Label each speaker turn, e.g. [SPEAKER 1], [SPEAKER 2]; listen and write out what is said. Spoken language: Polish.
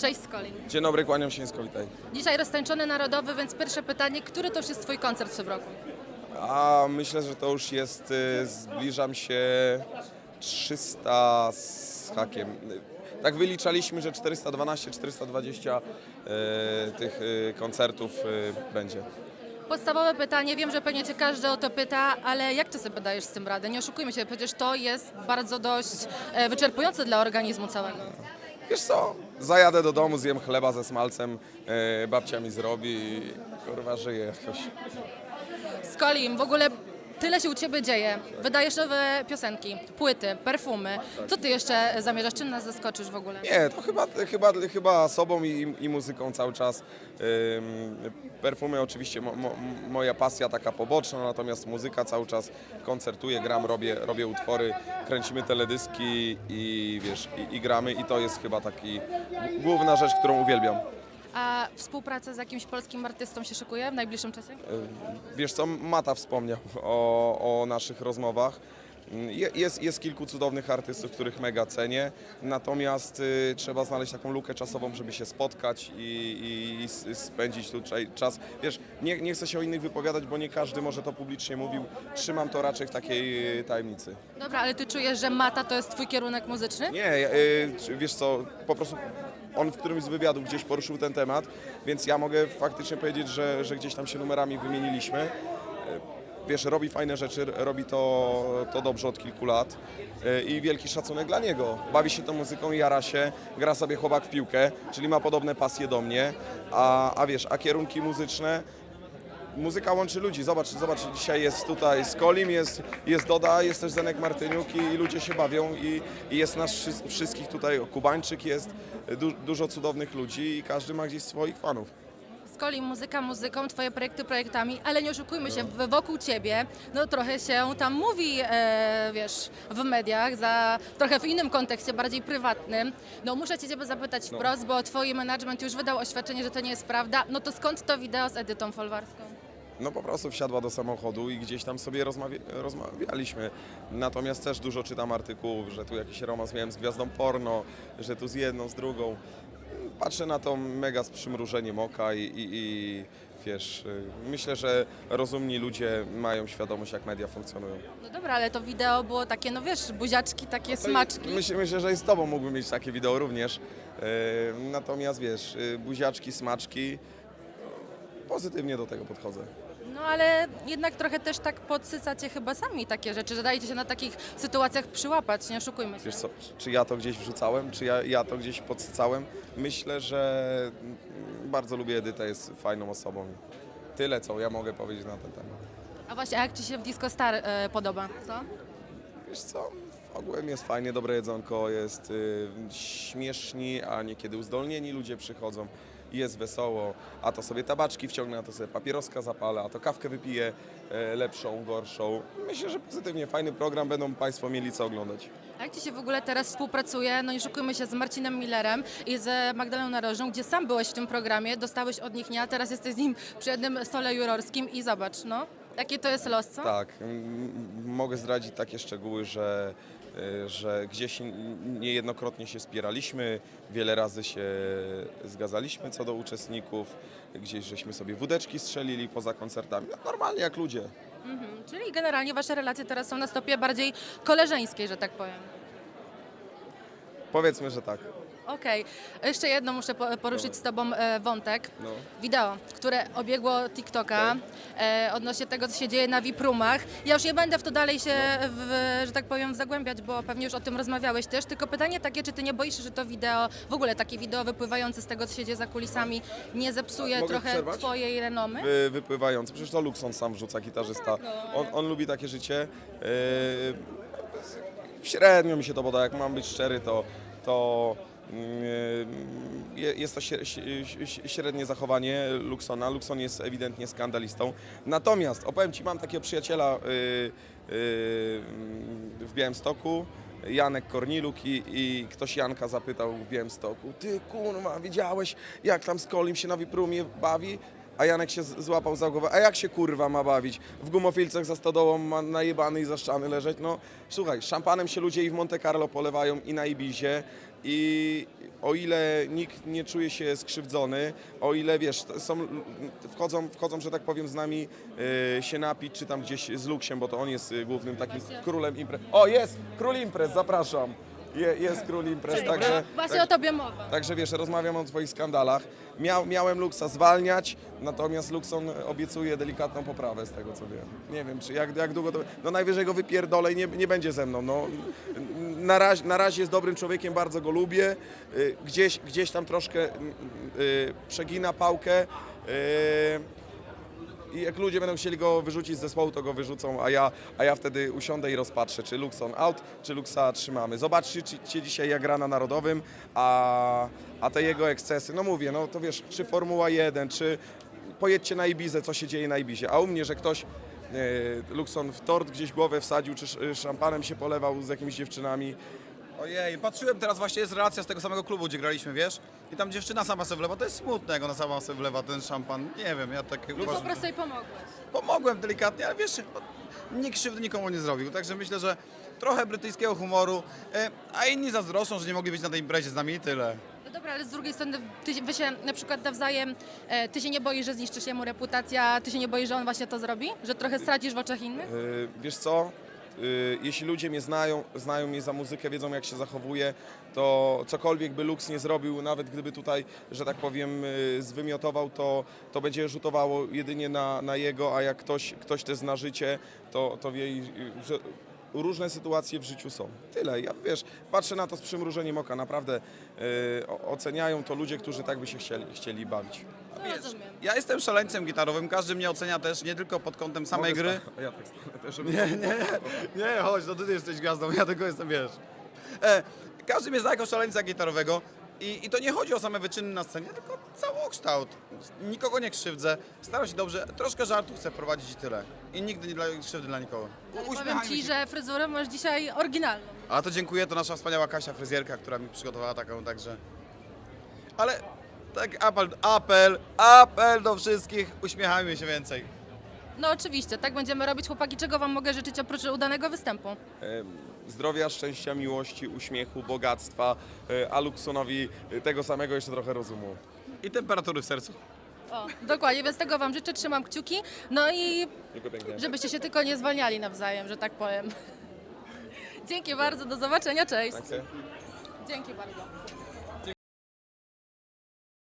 [SPEAKER 1] Cześć Skolin.
[SPEAKER 2] Dzień dobry, kłaniam się nisko, witaj.
[SPEAKER 1] Dzisiaj roztańczony narodowy, więc pierwsze pytanie, który to już jest Twój koncert w tym roku?
[SPEAKER 2] A myślę, że to już jest, y, zbliżam się 300 z hakiem. Tak wyliczaliśmy, że 412-420 y, tych y, koncertów y, będzie.
[SPEAKER 1] Podstawowe pytanie, wiem, że pewnie Cię każdy o to pyta, ale jak Ty sobie dajesz z tym radę? Nie oszukujmy się, przecież to jest bardzo dość e, wyczerpujące dla organizmu całego.
[SPEAKER 2] Wiesz co, zajadę do domu, zjem chleba ze smalcem, y, babcia mi zrobi i kurwa żyję jakoś.
[SPEAKER 1] Skolim, w ogóle tyle się u Ciebie dzieje. Wydajesz nowe piosenki, płyty, perfumy. Co Ty jeszcze zamierzasz? Czym nas zaskoczysz w ogóle?
[SPEAKER 2] Nie, to chyba, chyba, chyba sobą i, i muzyką cały czas. Ym, perfumy oczywiście mo, mo, moja pasja taka poboczna, natomiast muzyka cały czas koncertuję, gram, robię, robię utwory, kręcimy teledyski i wiesz, i, i gramy i to jest chyba taki główna rzecz, którą uwielbiam.
[SPEAKER 1] A współpraca z jakimś polskim artystą się szykuje w najbliższym czasie?
[SPEAKER 2] Ym, Wiesz co, Mata wspomniał o, o naszych rozmowach. Je- Jest, jest kilku cudownych artystów, których mega cenię, natomiast y, trzeba znaleźć taką lukę czasową, żeby się spotkać i, i, i spędzić tutaj czas. Wiesz, nie, nie chcę się o innych wypowiadać, bo nie każdy może to publicznie mówił. Trzymam to raczej w takiej y, tajemnicy.
[SPEAKER 1] Dobra, ale Ty czujesz, że Mata to jest Twój kierunek muzyczny?
[SPEAKER 2] Nie, y, wiesz co, po prostu on w którymś z wywiadów gdzieś poruszył ten temat, więc ja mogę faktycznie powiedzieć, że, że gdzieś tam się numerami wymieniliśmy. Y, Wiesz, robi fajne rzeczy, robi to, to dobrze od kilku lat y, i wielki szacunek dla niego. Bawi się tą muzyką, jara się, gra sobie chłopak w piłkę, czyli ma podobne pasje do mnie, a, a wiesz, a kierunki muzyczne Muzyka łączy ludzi. Zobacz, zobacz, dzisiaj jest tutaj Skolim, jest, jest Doda, jest też Zenek Martyniuk i, i ludzie się bawią i, i jest nas wszy- wszystkich tutaj, Kubańczyk jest, du, dużo cudownych ludzi i każdy ma gdzieś swoich fanów.
[SPEAKER 1] Skoli, muzyka muzyką, twoje projekty projektami, ale nie oszukujmy się, w- wokół ciebie no trochę się tam mówi, e, wiesz, w mediach, za trochę w innym kontekście, bardziej prywatnym. No muszę cię ciebie zapytać wprost, bo twój management już wydał oświadczenie, że to nie jest prawda. No to skąd to wideo z Edytą Folwarską?
[SPEAKER 2] No po prostu wsiadła do samochodu i gdzieś tam sobie rozmawia, rozmawialiśmy. Natomiast też dużo czytam artykułów, że tu jakiś romans miałem z gwiazdą porno, że tu z jedną, z drugą. Patrzę na to mega z przymrużeniem oka i, i, i wiesz, y, myślę, że rozumni ludzie mają świadomość, jak media funkcjonują.
[SPEAKER 1] No dobra, ale to wideo było takie, no wiesz, buziaczki, takie smaczki.
[SPEAKER 2] Myślę, myślę, że i z Tobą mógłbym mieć takie wideo również. Yy, Natomiast wiesz, yy, buziaczki, smaczki, pozytywnie do tego podchodzę.
[SPEAKER 1] No ale jednak trochę też tak podsycacie chyba sami takie rzeczy, że dajecie się na takich sytuacjach przyłapać, nie oszukujmy się.
[SPEAKER 2] Wiesz co, czy ja to gdzieś wrzucałem, czy ja, ja to gdzieś podsycałem? Myślę, że mm, bardzo lubię Edytę, jest fajną osobą. Tyle, co ja mogę powiedzieć na ten temat.
[SPEAKER 1] A właśnie, a jak Ci się w Disco Star e, podoba? Co?
[SPEAKER 2] Wiesz co, ogółem jest fajnie, dobre jedzonko, jest y, śmieszni, a niekiedy uzdolnieni ludzie przychodzą. I Jest wesoło, a to sobie tabaczki wciągnę, a to sobie papieroska zapalę, a to kawkę wypiję, e, lepszą, gorszą. Myślę, że pozytywnie, fajny program, będą Państwo mieli co oglądać.
[SPEAKER 1] A jak Ci się w ogóle teraz współpracuje, no nie szukujmy się, z Marcinem Millerem i z Magdaleną Narożą, gdzie sam byłeś w tym programie, dostałeś od nich nie, a teraz jesteś z nim przy jednym stole jurorskim i zobacz, no, jaki to jest los, co?
[SPEAKER 2] Tak, mogę zdradzić takie szczegóły, że, że gdzieś niejednokrotnie się spieraliśmy, wiele razy się zgadzaliśmy co do uczestników, gdzieś żeśmy sobie wódeczki strzelili poza koncertami, no, normalnie jak ludzie.
[SPEAKER 1] Mhm. Czyli generalnie Wasze relacje teraz są na stopie bardziej koleżeńskiej, że tak powiem.
[SPEAKER 2] Powiedzmy, że tak.
[SPEAKER 1] Okej, jeszcze jedno muszę po- poruszyć z Tobą e, wątek.
[SPEAKER 2] No.
[SPEAKER 1] Wideo, które obiegło TikToka e, odnośnie tego, co się dzieje na VIP-roomach. Ja już nie będę w to dalej się, w, że tak powiem, zagłębiać, bo pewnie już o tym rozmawiałeś też. Tylko pytanie takie, czy Ty nie boisz się, że to wideo, w ogóle takie wideo wypływające z tego, co się dzieje za kulisami, nie zepsuje
[SPEAKER 2] Mogę
[SPEAKER 1] trochę
[SPEAKER 2] przerwać?
[SPEAKER 1] Twojej renomy?
[SPEAKER 2] Wy, wypływający, przecież to Luxon sam wrzuca, gitarzysta. On, on lubi takie życie. Yy, średnio mi się to poda, jak mam być szczery, to, to jest to śre- ś- ś- średnie zachowanie Luxona. Luxon jest ewidentnie skandalistą. Natomiast, opowiem Ci, mam takiego przyjaciela yy, yy, w Białymstoku, Janek Korniluk i, i ktoś Janka zapytał w Białymstoku, ty kurwa, wiedziałeś jak tam z Kolim się na Wiprumie bawi? A Janek się złapał za głowę, a jak się kurwa ma bawić? W gumofilcach za stodołą ma najebany i zaszczany leżeć? No słuchaj, szampanem się ludzie i w Monte Carlo polewają i na Ibizie i o ile nikt nie czuje się skrzywdzony, o ile wiesz, są, wchodzą, wchodzą, że tak powiem, z nami y, się napić, czy tam gdzieś z Luksiem, bo to on jest y, głównym takim królem imprez. O, jest! Król imprez, zapraszam. Je, jest król imprez, także...
[SPEAKER 1] Właśnie o tobie mowa.
[SPEAKER 2] Także wiesz, rozmawiam o Twoich skandalach. Miał, miałem Luxa zwalniać, natomiast Luxon obiecuje delikatną poprawę z tego co wiem. Nie wiem, czy jak, jak długo to. No najwyżej go wypierdolę i nie, nie będzie ze mną. No, na, razie, na razie jest dobrym człowiekiem, bardzo go lubię. Y, Gdzieś, gdzieś tam troszkę y, y, przegina pałkę. y, i jak ludzie będą chcieli go wyrzucić z zespołu, to go wyrzucą, a ja, a ja wtedy usiądę i rozpatrzę, czy Luxon out, czy Luxa trzymamy. Zobaczcie czy- dzisiaj jak gra na Narodowym, a, a te jego ekscesy, no mówię, no to wiesz, czy Formuła 1, czy pojedźcie na Ibizę, co się dzieje na Ibizie, a u mnie, że ktoś e, Luxon w tort gdzieś głowę wsadził, czy sz- szampanem się polewał z jakimiś dziewczynami,
[SPEAKER 3] Ojej, patrzyłem teraz właśnie, jest relacja z tego samego klubu, gdzie graliśmy, wiesz? I tam dziewczyna sama sobie wlewa, to jest smutne, jak ona sama sobie wlewa ten szampan. Nie wiem, ja tak
[SPEAKER 1] Po
[SPEAKER 3] uważam.
[SPEAKER 1] prostu jej pomogłeś.
[SPEAKER 3] Pomogłem delikatnie, ale wiesz, no, nikt krzywdy nikomu nie zrobił. Także myślę, że trochę brytyjskiego humoru, e, a inni zazdroszczą, że nie mogli być na tej imprezie z nami i tyle.
[SPEAKER 1] No dobra, ale z drugiej strony ty, wy się na przykład nawzajem, e, ty się nie boisz, że zniszczy się mu reputacja, ty się nie boisz, że on właśnie to zrobi? Że trochę stracisz w oczach innych?
[SPEAKER 2] Y, Wiesz co? Y, Jeśli ludzie mnie znają, znają mnie za muzykę, wiedzą jak się zachowuję, to cokolwiek by Lux nie zrobił, nawet gdyby tutaj, że tak powiem, y, zwymiotował, to, to będzie rzutowało jedynie na, na jego, a jak ktoś, ktoś też zna życie, to, to wie, że różne sytuacje w życiu są. Tyle. Ja wiesz, patrzę na to z przymrużeniem oka. Naprawdę y, o- oceniają to ludzie, którzy tak by się chcieli, chcieli bawić.
[SPEAKER 1] No, rozumiem.
[SPEAKER 3] Ja jestem szaleńcem gitarowym, każdy mnie ocenia też, nie tylko pod kątem samej
[SPEAKER 2] Mogę
[SPEAKER 3] gry.
[SPEAKER 2] sta- Ja tak stanę też, żeby...
[SPEAKER 3] Nie, nie, nie, chodź, no ty jesteś gwiazdą, ja tylko jestem, wiesz. E, każdy mnie zna jako szaleńca gitarowego i, i to nie chodzi o same wyczyny na scenie, tylko całokształt. Nikogo nie krzywdzę, staram się dobrze, troszkę żartu chcę wprowadzić i tyle. I nigdy nie dla krzywdy dla nikogo.
[SPEAKER 1] Ale powiem
[SPEAKER 3] Uśmiechajmy
[SPEAKER 1] ci,
[SPEAKER 3] się.
[SPEAKER 1] że fryzurę masz dzisiaj oryginalną.
[SPEAKER 3] A to dziękuję, to nasza wspaniała Kasia fryzjerka, która mi przygotowała taką, także... Ale tak apel, apel, apel do wszystkich, uśmiechajmy się więcej.
[SPEAKER 1] No oczywiście, tak będziemy robić. Chłopaki, czego wam mogę życzyć oprócz udanego występu?
[SPEAKER 2] Zdrowia, szczęścia, miłości, uśmiechu, bogactwa, e, a Luksonowi e, tego samego jeszcze trochę rozumu.
[SPEAKER 3] I temperatury w sercu.
[SPEAKER 1] O, dokładnie, więc tego wam życzę, trzymam kciuki. No i żebyście się tylko nie zwalniali nawzajem, że tak powiem. Dzięki bardzo, do zobaczenia, cześć.
[SPEAKER 2] Dziękuję.
[SPEAKER 1] Dzięki bardzo.